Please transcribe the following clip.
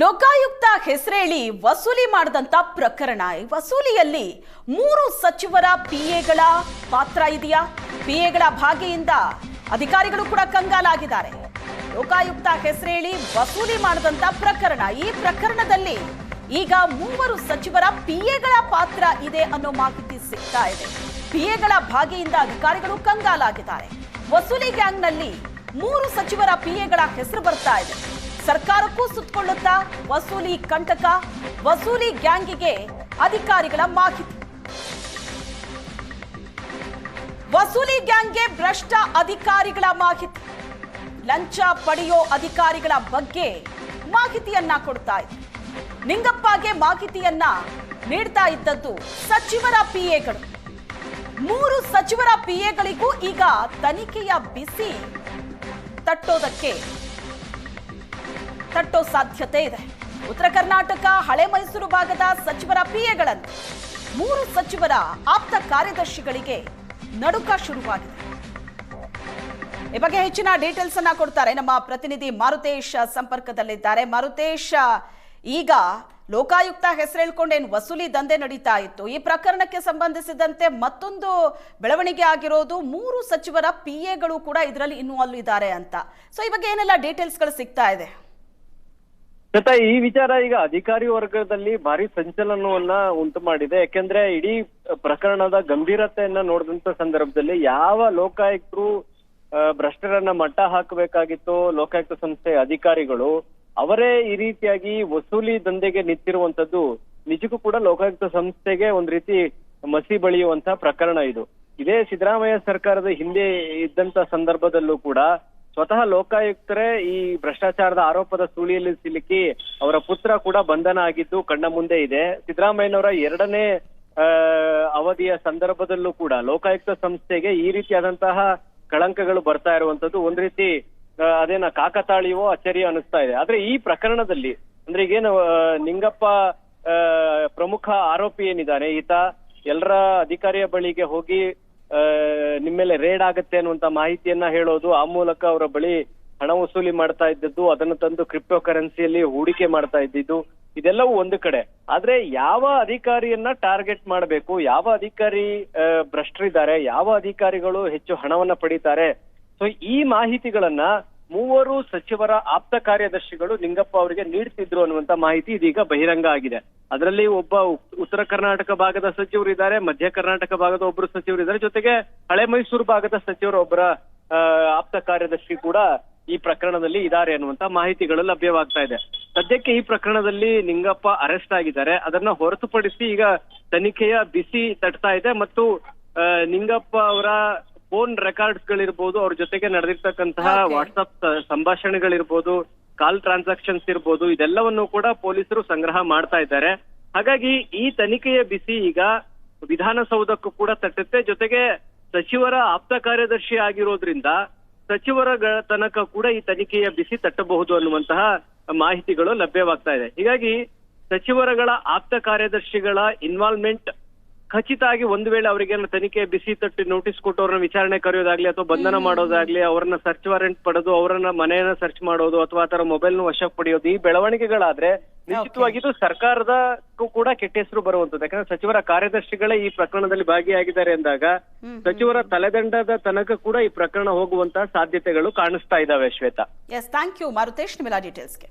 ಲೋಕಾಯುಕ್ತ ಹೆಸರೇಳಿ ವಸೂಲಿ ಮಾಡಿದಂತ ಪ್ರಕರಣ. ಈ ವಸೂಲಿಯಲ್ಲಿ ಮೂರು ಸಚಿವರ ಪಿಎಗಳ ಪಾತ್ರ ಇದೆಯಾ? ಪಿಎಗಳ ಭಾಗಿಯಿಂದ ಅಧಿಕಾರಿಗಳು ಕೂಡ ಕಂಗಾಲಾಗಿದ್ದಾರೆ. ಲೋಕಾಯುಕ್ತ ಹೆಸರೇಳಿ ವಸೂಲಿ ಮಾಡಿದಂತ ಪ್ರಕರಣ. ಈ ಪ್ರಕರಣದಲ್ಲಿ ಈಗ ಮೂವರು ಸಚಿವರ ಪಿಎಗಳ ಪಾತ್ರ ಇದೆ ಅನ್ನೋ ಮಾಹಿತಿ ಸಿಗ್ತಾ ಇದೆ. ಪಿಎಗಳ ಭಾಗಿಯಿಂದ ಅಧಿಕಾರಿಗಳು ಕಂಗಾಲಾಗಿದ್ದಾರೆ. ವಸೂಲಿ ಗ್ಯಾಂಗ್ನಲ್ಲಿ ಮೂರು ಸಚಿವರ ಪಿಎಗಳ ಹೆಸರು ಬರ್ತಾ ಇದೆ. ಸರ್ಕಾರಕ್ಕೂ ಸುತ್ತಕೊಳ್ಳುತ್ತಾ ವಸೂಲಿ ಕಂಟಕ, ವಸೂಲಿ ಗ್ಯಾಂಗಿಗೆ ಅಧಿಕಾರಿಗಳ ಮಾಹಿತಿ. ವಸೂಲಿ ಗ್ಯಾಂಗ್ಗೆ ಭ್ರಷ್ಟ ಅಧಿಕಾರಿಗಳ ಮಾಹಿತಿ. ಲಂಚ ಪಡೆಯೋ ಅಧಿಕಾರಿಗಳ ಬಗ್ಗೆ ಮಾಹಿತಿಯನ್ನ ಕೊಡ್ತಾ ಇದೆ ನಿಂಗಪ್ಪಗೆ ಮಾಹಿತಿಯನ್ನ ನೀಡ್ತಾ ಇದ್ದದ್ದು ಸಚಿವರ ಪಿಎಗಳು. ಮೂರು ಸಚಿವರ ಪಿಎಗಳಿಗೂ ಈಗ ತನಿಖೆಯ ಬಿಸಿ ತಟ್ಟೋದಕ್ಕೆ ತಟ್ಟೋ ಸಾಧ್ಯತೆ ಇದೆ. ಉತ್ತರ ಕರ್ನಾಟಕ, ಹಳೆ ಮೈಸೂರು ಭಾಗದ ಸಚಿವರ ಪಿಎಗಳನ್ನು ಮೂರು ಸಚಿವರ ಆಪ್ತ ಕಾರ್ಯದರ್ಶಿಗಳಿಗೆ ನಡುಕ ಶುರುವಾಗಿದೆ. ಈ ಬಗ್ಗೆ ಹೆಚ್ಚಿನ ಡೀಟೇಲ್ಸ್ ಅನ್ನ ಕೊಡ್ತಾರೆ ನಮ್ಮ ಪ್ರತಿನಿಧಿ ಮಾರುತೇಶ್ ಸಂಪರ್ಕದಲ್ಲಿದ್ದಾರೆ. ಮಾರುತೇಶ್, ಈಗ ಲೋಕಾಯುಕ್ತ ಹೆಸರೇಳ್ಕೊಂಡೇನು ವಸೂಲಿ ದಂಧೆ ನಡೀತಾ ಇತ್ತು. ಈ ಪ್ರಕರಣಕ್ಕೆ ಸಂಬಂಧಿಸಿದಂತೆ ಮತ್ತೊಂದು ಬೆಳವಣಿಗೆ ಆಗಿರೋದು ಮೂರು ಸಚಿವರ ಪಿ ಎಗಳು ಕೂಡ ಇದರಲ್ಲಿ ಇನ್ವಾಲ್ವ್ ಇದ್ದಾರೆ ಅಂತ. ಸೊ ಈ ಬಗ್ಗೆ ಏನೆಲ್ಲ ಡೀಟೇಲ್ಸ್ಗಳು ಸಿಗ್ತಾ ಇದೆ? ಜೊತೆ ಈ ವಿಚಾರ ಈಗ ಅಧಿಕಾರಿ ವರ್ಗದಲ್ಲಿ ಭಾರಿ ಸಂಚಲನವನ್ನ ಉಂಟು ಮಾಡಿದೆ. ಯಾಕೆಂದ್ರೆ ಇಡೀ ಪ್ರಕರಣದ ಗಂಭೀರತೆಯನ್ನ ನೋಡಿದಂತ ಸಂದರ್ಭದಲ್ಲಿ ಯಾವ ಲೋಕಾಯುಕ್ತರು ಭ್ರಷ್ಟರನ್ನ ಮಟ್ಟ ಹಾಕಬೇಕಾಗಿತ್ತು, ಲೋಕಾಯುಕ್ತ ಸಂಸ್ಥೆ ಅಧಿಕಾರಿಗಳು, ಅವರೇ ಈ ರೀತಿಯಾಗಿ ವಸೂಲಿ ದಂಧೆಗೆ ನಿಂತಿರುವಂತದ್ದು ನಿಜಕ್ಕೂ ಕೂಡ ಲೋಕಾಯುಕ್ತ ಸಂಸ್ಥೆಗೆ ಒಂದ್ ರೀತಿ ಮಸಿ ಬಳಿಯುವಂತ ಪ್ರಕರಣ ಇದು. ಇದೇ ಸಿದ್ದರಾಮಯ್ಯ ಸರ್ಕಾರದ ಹಿಂದೆ ಇದ್ದಂತ ಸಂದರ್ಭದಲ್ಲೂ ಕೂಡ ಸ್ವತಃ ಲೋಕಾಯುಕ್ತರೇ ಈ ಭ್ರಷ್ಟಾಚಾರದ ಆರೋಪದ ಸುಳಿಯಲ್ಲಿ ಸಿಲುಕಿ ಅವರ ಪುತ್ರ ಕೂಡ ಬಂಧನ ಆಗಿದ್ದು ಕಣ್ಣ ಮುಂದೆ ಇದೆ. ಸಿದ್ದರಾಮಯ್ಯನವರ ಎರಡನೇ ಅವಧಿಯ ಸಂದರ್ಭದಲ್ಲೂ ಕೂಡ ಲೋಕಾಯುಕ್ತ ಸಂಸ್ಥೆಗೆ ಈ ರೀತಿಯಾದಂತಹ ಕಳಂಕಗಳು ಬರ್ತಾ ಇರುವಂತದ್ದು. ಒಂದ್ ರೀತಿ ಅದೇನ ಕಾಕತಾಳಿಯೋ ಅಚ್ಚರಿಯೋ ಅನಿಸ್ತಾ ಇದೆ. ಆದ್ರೆ ಈ ಪ್ರಕರಣದಲ್ಲಿ, ಅಂದ್ರೆ ಈಗೇನು ನಿಂಗಪ್ಪ ಪ್ರಮುಖ ಆರೋಪಿ ಏನಿದ್ದಾರೆ ಈತ, ಎಲ್ಲರ ಅಧಿಕಾರಿಯ ಬಳಿಗೆ ಹೋಗಿ ನಿಮ್ಮ ಮೇಲೆ ರೇಡ್ ಆಗತ್ತೆ ಅನ್ನುವಂತ ಮಾಹಿತಿಯನ್ನ ಹೇಳೋದು ಆ ಮೂಲಕ ಅವರ ಬಳಿ ಹಣ ವಸೂಲಿ ಮಾಡ್ತಾ ಇದ್ದದ್ದು, ಅದನ್ನು ತಂದು ಕ್ರಿಪ್ಟೋ ಕರೆನ್ಸಿಯಲ್ಲಿ ಹೂಡಿಕೆ ಮಾಡ್ತಾ ಇದ್ದಿದ್ದು, ಇದೆಲ್ಲವೂ ಒಂದು ಕಡೆ. ಆದ್ರೆ ಯಾವ ಅಧಿಕಾರಿಯನ್ನ ಟಾರ್ಗೆಟ್ ಮಾಡಬೇಕು, ಯಾವ ಅಧಿಕಾರಿ ಭ್ರಷ್ಟರಿದ್ದಾರೆ, ಯಾವ ಅಧಿಕಾರಿಗಳು ಹೆಚ್ಚು ಹಣವನ್ನ ಪಡೀತಾರೆ? ಸೊ ಈ ಮಾಹಿತಿಗಳನ್ನ ಮೂವರು ಸಚಿವರ ಆಪ್ತ ಕಾರ್ಯದರ್ಶಿಗಳು ನಿಂಗಪ್ಪ ಅವರಿಗೆ ನೀಡ್ತಿದ್ರು ಅನ್ನುವಂತ ಮಾಹಿತಿ ಇದೀಗ ಬಹಿರಂಗ ಆಗಿದೆ. ಅದರಲ್ಲಿ ಒಬ್ಬ ಉತ್ತರ ಕರ್ನಾಟಕ ಭಾಗದ ಸಚಿವರು ಇದ್ದಾರೆ, ಮಧ್ಯ ಕರ್ನಾಟಕ ಭಾಗದ ಒಬ್ಬರು ಸಚಿವರು ಇದ್ದಾರೆ. ಜೊತೆಗೆ ಹಳೆ ಮೈಸೂರು ಭಾಗದ ಸಚಿವರು ಒಬ್ಬರ ಆಪ್ತ ಕಾರ್ಯದರ್ಶಿ ಕೂಡ ಈ ಪ್ರಕರಣದಲ್ಲಿ ಇದ್ದಾರೆ ಅನ್ನುವಂತ ಮಾಹಿತಿಗಳು ಲಭ್ಯವಾಗ್ತಾ ಇದೆ. ಸದ್ಯಕ್ಕೆ ಈ ಪ್ರಕರಣದಲ್ಲಿ ನಿಂಗಪ್ಪ ಅರೆಸ್ಟ್ ಆಗಿದ್ದಾರೆ. ಅದನ್ನ ಹೊರತುಪಡಿಸಿ ಈಗ ತನಿಖೆಯ ಬಿಸಿ ತಟ್ತಾ ಇದೆ ಮತ್ತು ನಿಂಗಪ್ಪ ಅವರ ಫೋನ್ ರೆಕಾರ್ಡ್ಸ್ ಗಳಿರ್ಬೋದು ಅವ್ರ ಜೊತೆಗೆ ನಡೆದಿರ್ತಕ್ಕಂತಹ ವಾಟ್ಸಪ್ ವಾಟ್ಸ್ಆಪ್ ಸಂಭಾಷಣೆಗಳಿರ್ಬೋದು ಕಾಲ್ ಟ್ರಾನ್ಸಾಕ್ಷನ್ಸ್ ಇರ್ಬೋದು ಇದೆಲ್ಲವನ್ನು ಕೂಡ ಪೊಲೀಸರು ಸಂಗ್ರಹ ಮಾಡ್ತಾ ಇದ್ದಾರೆ. ಹಾಗಾಗಿ ಈ ತನಿಖೆಯ ಬಿಸಿ ಈಗ ವಿಧಾನಸೌಧಕ್ಕೂ ಕೂಡ ತಟ್ಟುತ್ತೆ. ಜೊತೆಗೆ ಸಚಿವರ ಆಪ್ತ ಕಾರ್ಯದರ್ಶಿ ಆಗಿರೋದ್ರಿಂದ ಸಚಿವರ ತನಕ ಕೂಡ ಈ ತನಿಖೆಯ ಬಿಸಿ ತಟ್ಟಬಹುದು ಅನ್ನುವಂತಹ ಮಾಹಿತಿಗಳು ಲಭ್ಯವಾಗ್ತಾ ಇದೆ. ಹೀಗಾಗಿ ಸಚಿವರಗಳ ಆಪ್ತ ಕಾರ್ಯದರ್ಶಿಗಳ ಇನ್ವಾಲ್ವ್ಮೆಂಟ್ ಖಚಿತ ಆಗಿ ಒಂದು ವೇಳೆ ಅವರಿಗೆ ತನಿಖೆ ಬಿಸಿ ತಟ್ಟಿ ನೋಟಿಸ್ ಕೊಟ್ಟು ಅವ್ರನ್ನ ವಿಚಾರಣೆ ಕರೆಯೋದಾಗ್ಲಿ ಅಥವಾ ಬಂಧನ ಮಾಡೋದಾಗ್ಲಿ ಅವರನ್ನ ಸರ್ಚ್ ವಾರೆಂಟ್ ಪಡೆದು ಅವರನ್ನ ಮನೆಯನ್ನ ಸರ್ಚ್ ಮಾಡೋದು ಅಥವಾ ಆತರ ಮೊಬೈಲ್ನ ವಶಕ್ಕೆ ಪಡೆಯೋದು ಈ ಬೆಳವಣಿಗೆಗಳಾದ್ರೆ ನಿಶ್ಚಿತವಾಗಿ ಇದು ಸರ್ಕಾರದಕ್ಕೂ ಕೂಡ ಕೆಟ್ಟ ಹೆಸರು ಬರುವಂತದ್ದು ಯಾಕಂದ್ರೆ ಸಚಿವರ ಕಾರ್ಯದರ್ಶಿಗಳೇ ಈ ಪ್ರಕರಣದಲ್ಲಿ ಭಾಗಿಯಾಗಿದ್ದಾರೆ ಅಂದಾಗ ಸಚಿವರ ತಲೆದಂಡದ ತನಕ ಕೂಡ ಈ ಪ್ರಕರಣ ಹೋಗುವಂತಹ ಸಾಧ್ಯತೆಗಳು ಕಾಣಿಸ್ತಾ ಇದಾವೆ Shweta yes thank you Marutesh ನಿಮ್ಮೆಲ್ಲ ಡೀಟೇಲ್ಸ್ಗೆ